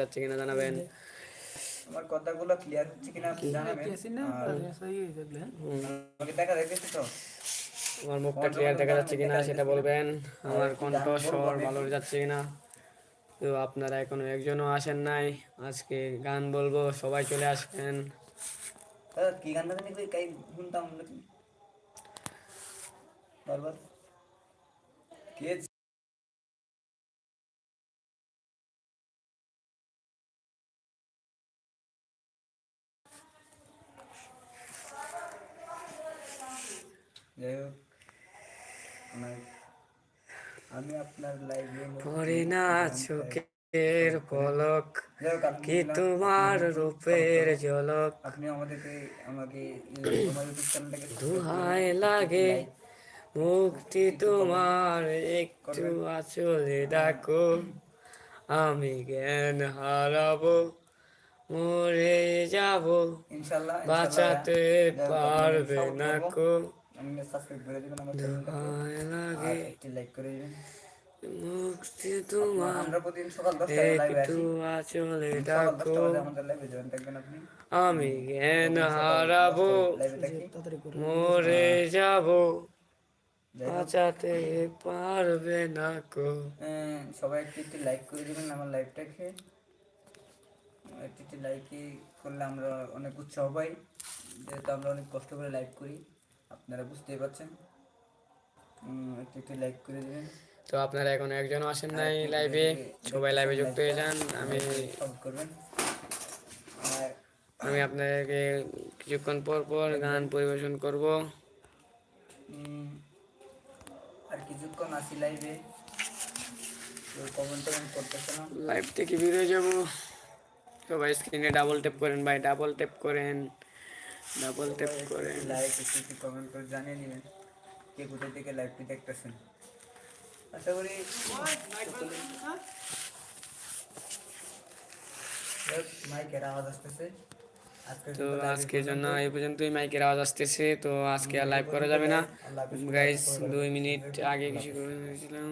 যাচ্ছে কিনা জানাবেন। আমার কথাগুলো ক্লিয়ার হচ্ছে কিনা আপনি জানাবেন। আমাকে দেখা যাইতেছে তো? আমার মুখটা ক্লিয়ার দেখা যাচ্ছে কিনা সেটা বলবেন। আমার কণ্ঠ স্বর ভালো যাচ্ছে। কিনা? তো আপনারা এখনও একজনও আসেন নাই। আজকে গান বলব সবাই চলে আসবেন। কি গান জানি কই কাই শুনতাম নাকি? বারবার কে যাই হোক আমি আপনার লাইভে পরে না চোখের পলক কি তোমার রূপের ঝলক? আপনি আমাদেরকে আমাকে দুহাই লাগে মুক্তি তোমার একটু আচলে ডাকো। আমি জ্ঞান হারাবো মরে যাব। বাঁচাতে পারবে না কো আমি সাবস্ক্রাইব করে দিবেন আমার চ্যানেলটাকে দুহাই আর লাগে একটি লাইক করে দিবেন। মুক্তি তোমার আমরা প্রতিদিন সকাল 10টায় লাইভে একটু আচলে ডাকো 10টা বাজে আমাদের লাইভে জয়েন থাকবেন আপনি। আমি জ্ঞান হারাবো। মরে যাব। বাঁচাতে পারবে না কো। সবাই একটি একটি লাইক করে দিবেন আমার লাইভটাকে একটি একটি লাইকে করলে আমরা অনেক উৎসাহ পাই। যেহেতু আমরা অনেক কষ্ট করে লাইভ করি। আপনারা বুঝতেই পারছেন। একটি একটি লাইক করে দিবেন। তো আপনারা এখন একজন আসেন নাই লাইভে সবাই লাইভে যুক্ত হয়ে যান। আমি করবেন। আর আমি আপনাদেরকে কিছুক্ষণ পর পর গান পরিবেশন করব। আর কিছুক্ষণ আসি লাইভে কমেন্ট করতেছে না? লাইভ থেকে বেরিয়ে যাব। সবাই স্ক্রিনে ডাবল ট্যাপ করেন ভাই ডাবল ট্যাপ করেন। ডাবল ট্যাপ করে। লাইভ একটু কমেন্ট করে জানিয়ে দিবেন কে কোথা থেকে লাইভটি দেখতেছেন। আশা করি মাইকের আওয়াজ আসতেছে। তো আজকের জন্য। এই পর্যন্তই মাইকের আওয়াজ আসতেছে তো আজকে আর লাইভ করা যাবে না। গাইস দুই মিনিট আগে কিছু করে দিয়েছিলাম